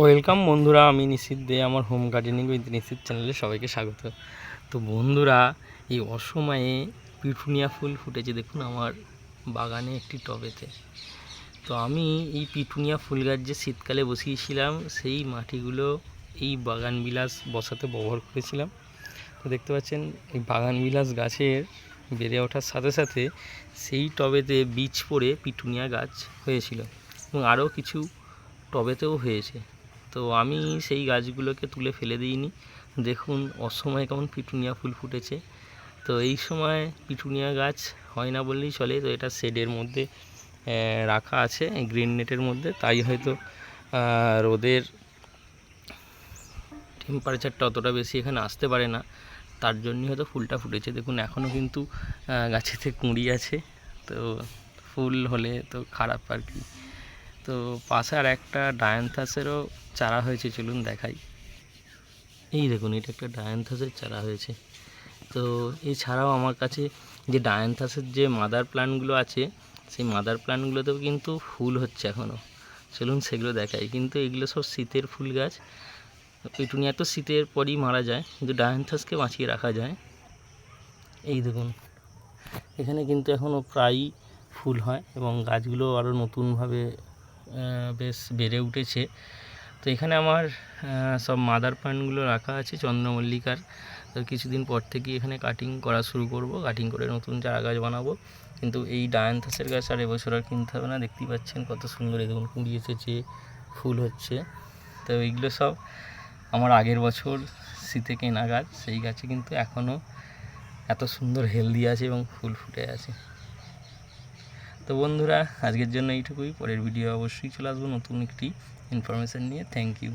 Welcome বন্ধুরা, আমি নিশিত দে, আমার হোম গার্ডেনিং উইথ নিশিত চ্যানেলে সবাইকে স্বাগত। তো বন্ধুরা, এই অসময়ে পিটুনিয়া ফুল ফুটেছে, দেখুন আমার বাগানে একটি টবেতে। তো আমি এই পিটুনিয়া ফুল গাছ যে শীতকালে বসিয়েছিলাম, সেই মাটিগুলো এই বাগান বিলাস বসাতে ব্যবহার করেছিলাম। তো দেখতে পাচ্ছেন, এই বাগান বিলাস গাছের বেড়ে ওঠার সাথে সাথে সেই টবেতে বীজ পড়ে পিটুনিয়া গাছ হয়েছিল এবং আরও কিছু টবেতেও হয়েছে। তো আমি সেই গাছগুলোকে তুলে ফেলে দিইনি। দেখুন, অসময়ে কেমন পিটুনিয়া ফুল ফুটেছে। তো এই সময় পিটুনিয়া গাছ হয় না বললেই চলে। তো এটা শেডের মধ্যে রাখা আছে, গ্রিন নেটের মধ্যে। তাই হয়তো রোদের টেম্পারেচারটা অতটা বেশি এখানে আসতে পারে না। তার জন্যই হয়তো ফুলটা ফুটেছে। দেখুন এখনও কিন্তু গাছেতে কুঁড়ি আছে। তো ফুল হলে তো খারাপ আর কি। তো পাশে আর একটা ডায়ান্থাসেরও চারা হয়েছে, চলুন দেখাই। এই দেখুন, এটা একটা ডায়ান্থাসের চারা হয়েছে। তো এছাড়াও আমার কাছে যে ডায়ান্থাসের যে মাদার প্ল্যান্টগুলো আছে, সেই মাদার প্ল্যান্টগুলোতেও কিন্তু ফুল হচ্ছে এখনও চলুন সেগুলো দেখাই। কিন্তু এগুলো সব শীতের ফুল গাছ। পিটুনিয়া তো শীতের পরই মারা যায়, কিন্তু ডায়ান্থাসকে বাঁচিয়ে রাখা যায়। এই দেখুন, এখানে কিন্তু এখনও প্রায়ই ফুল হয় এবং গাছগুলো আরও নতুনভাবে বেশ বেড়ে উঠেছে। তো এখানে আমার সব মাদার প্ল্যান্টগুলো রাখা আছে চন্দ্রমল্লিকার। তো কিছুদিন পর থেকে এখানে কাটিং করা শুরু করব। কাটিং করে নতুন চারা গাছ বানাবো। কিন্তু এই ডায়ান্থাসের গাছ আর এবছর আর কিনতে হবে না। দেখতেই পাচ্ছেন কত সুন্দর দেখুন কুঁড়ি এসেছে, ফুল হচ্ছে। তো এইগুলো সব আমার আগের বছর শীতে কেনা গাছ। সেই গাছে কিন্তু এখনও এত সুন্দর হেলদি আছে এবং ফুল ফুটে আছে। তো বন্ধুরা, আজকের জন্য এইটুকুই। পরের ভিডিও অবশ্যই চলে আসব নতুন একটি ইনফরমেশান নিয়ে। Thank you